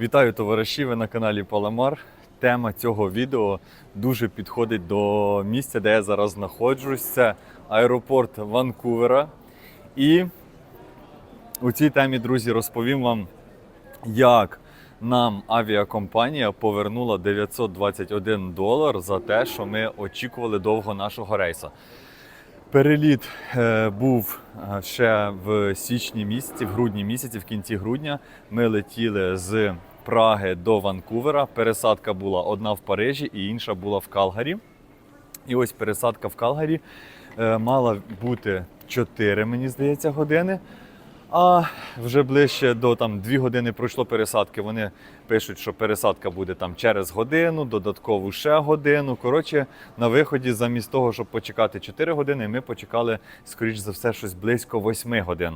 Вітаю товариші! Ви на каналі Паламар. Тема цього відео дуже підходить до місця, де я зараз знаходжусь. Це аеропорт Ванкувера. І у цій темі, друзі, розповім вам, як нам авіакомпанія повернула 921 долар за те, що ми очікували довго нашого рейсу. Переліт е, був е, ще в січні місяці, в грудні місяці, в кінці грудня. Ми летіли з Праги до Ванкувера. Пересадка була одна в Парижі і інша була в Калгарі. І ось пересадка в Калгарі е, мала бути 4, мені здається, години. А вже ближче до там 2 години пройшло пересадки. Вони пишуть, що пересадка буде там через годину, додаткову ще годину. Коротше, на виході, замість того, щоб почекати 4 години, ми почекали, скоріш за все, щось близько 8 годин.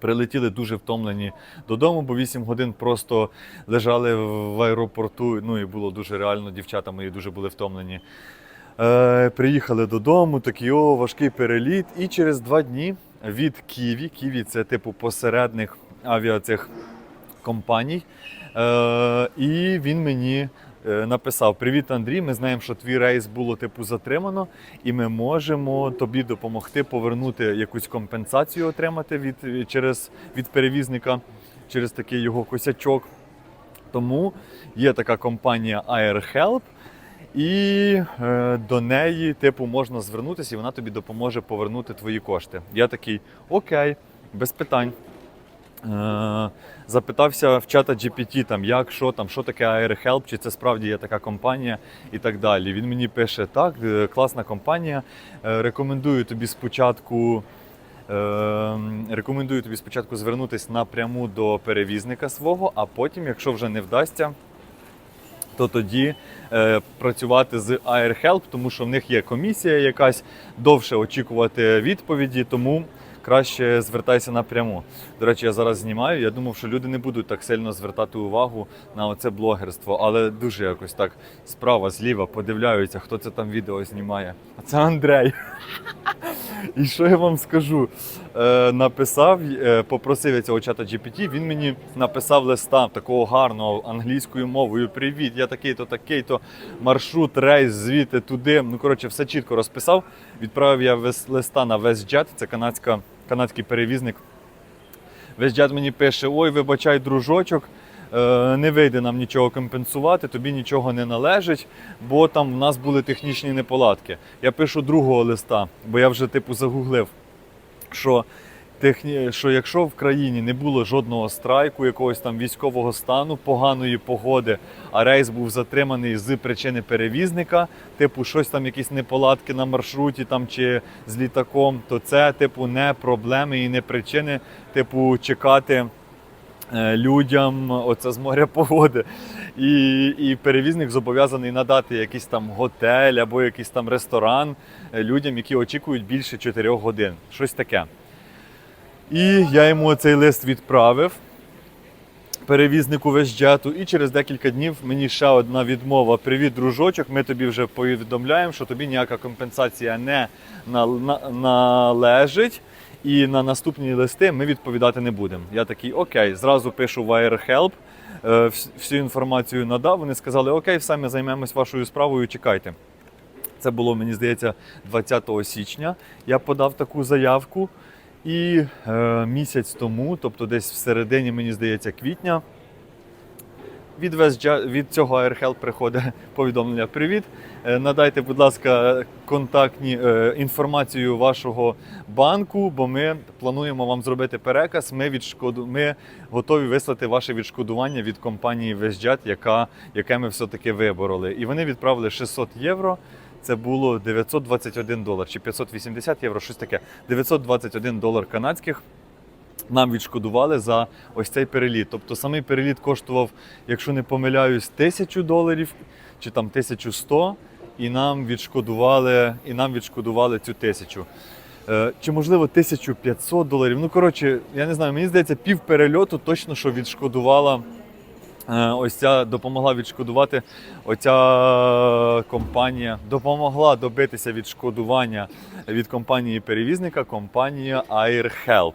Прилетіли дуже втомлені додому, бо 8 годин просто лежали в аеропорту. Ну і було дуже реально, дівчата мої дуже були втомлені. Е, приїхали додому, такий о, важкий переліт. І через два дні від Ківі, Ківі це типу посередник авіацих компаній. Е, і він мені е, написав: Привіт, Андрій. Ми знаємо, що твій рейс було типу затримано, і ми можемо тобі допомогти повернути якусь компенсацію, отримати від, через, від перевізника через такий його косячок. Тому є така компанія AirHelp, і е, до неї, типу, можна звернутися, і вона тобі допоможе повернути твої кошти. Я такий, окей, без питань. Е, запитався в чата GPT, там, як, що, там, що таке AirHelp, чи це справді є така компанія і так далі. Він мені пише: так, е, класна компанія. е, Рекомендую тобі спочатку. е, Рекомендую тобі спочатку звернутися напряму до перевізника свого, а потім, якщо вже не вдасться, то тоді е, працювати з AirHelp, тому що в них є комісія якась довше очікувати відповіді, тому краще звертайся напряму. До речі, я зараз знімаю. Я думав, що люди не будуть так сильно звертати увагу на оце блогерство, але дуже якось так справа, зліва подивляються, хто це там відео знімає. А це Андрей. І що я вам скажу? Е, написав, е, попросив я цього чата GPT, він мені написав листа такого гарного англійською мовою. Привіт, я такий-то, такий-то маршрут, рейс, звідти, туди. Ну, коротше, все чітко розписав. Відправив я вес- листа на WestJet, це канадська, канадський перевізник. WestJet мені пише: ой, вибачай, дружочок. Е, Не вийде нам нічого компенсувати, тобі нічого не належить, бо там в нас були технічні неполадки. Я пишу другого листа, бо я вже типу загуглив, що, техні... що якщо в країні не було жодного страйку, якогось там військового стану, поганої погоди, а рейс був затриманий з причини перевізника, типу щось там, якісь неполадки на маршруті там чи з літаком, то це типу не проблеми і не причини, типу, чекати людям оце з моря погоди. І, і перевізник зобов'язаний надати якийсь там готель або якийсь там ресторан е, людям, які очікують більше 4 годин. Щось таке. І я йому цей лист відправив перевізнику везджету, і через декілька днів мені ще одна відмова. Привіт, дружочок. Ми тобі вже повідомляємо, що тобі ніяка компенсація не на- на- належить. І на наступні листи ми відповідати не будемо. Я такий, окей, зразу пишу в е, всю інформацію надав. Вони сказали, окей, все, ми займемось вашою справою, чекайте. Це було, мені здається, 20 січня. Я подав таку заявку. І е, місяць тому, тобто десь в середині, мені здається, квітня, від, від цього AirHelp приходить повідомлення: Привіт. е, Надайте, будь ласка, контактні е, інформацію вашого банку, бо ми плануємо вам зробити переказ. Ми відшкоду... ми готові вислати ваше відшкодування від компанії WestJet, яка... яке ми все-таки вибороли. І вони відправили 600 євро. Це було 921 долар чи 580 євро, щось таке. 921 долар канадських нам відшкодували за ось цей переліт. Тобто самий переліт коштував, якщо не помиляюсь, тисячу доларів чи там 1100, і нам відшкодували, і нам відшкодували цю тисячу. Е, Чи можливо 1500 доларів. Ну, коротше, я не знаю, мені здається, пів перельоту точно що відшкодувала. Е, Ось ця допомогла відшкодувати. Оця компанія допомогла добитися відшкодування від компанії перевізника, компанія AirHelp.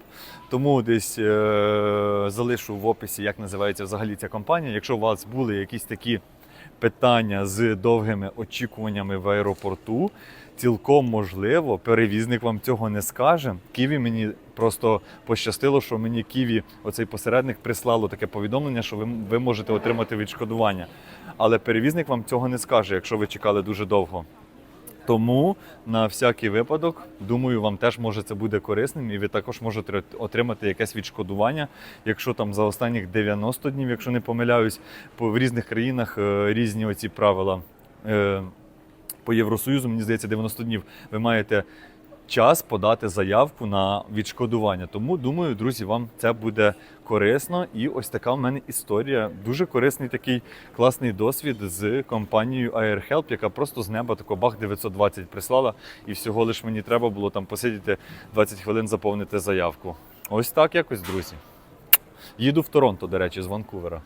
Тому десь е- залишу в описі, як називається взагалі ця компанія. Якщо у вас були якісь такі питання з довгими очікуваннями в аеропорту, цілком можливо, перевізник вам цього не скаже. Ківі мені просто пощастило, що мені Ківі, оцей посередник, прислало таке повідомлення, що ви, ви можете отримати відшкодування. Але перевізник вам цього не скаже, якщо ви чекали дуже довго. Тому на всякий випадок, думаю, вам теж може це буде корисним, і ви також можете отримати якесь відшкодування, якщо там за останніх 90 днів, якщо не помиляюсь, по в різних країнах е, різні оці правила. Е, по Євросоюзу, мені здається, 90 днів ви маєте час подати заявку на відшкодування. Тому думаю, друзі, вам це буде корисно. І ось така в мене історія. Дуже корисний такий класний досвід з компанією AirHelp, яка просто з неба тако бах 920 прислала, і всього лиш мені треба було там посидіти 20 хвилин заповнити заявку. Ось так якось, друзі. Їду в Торонто, до речі, з Ванкувера.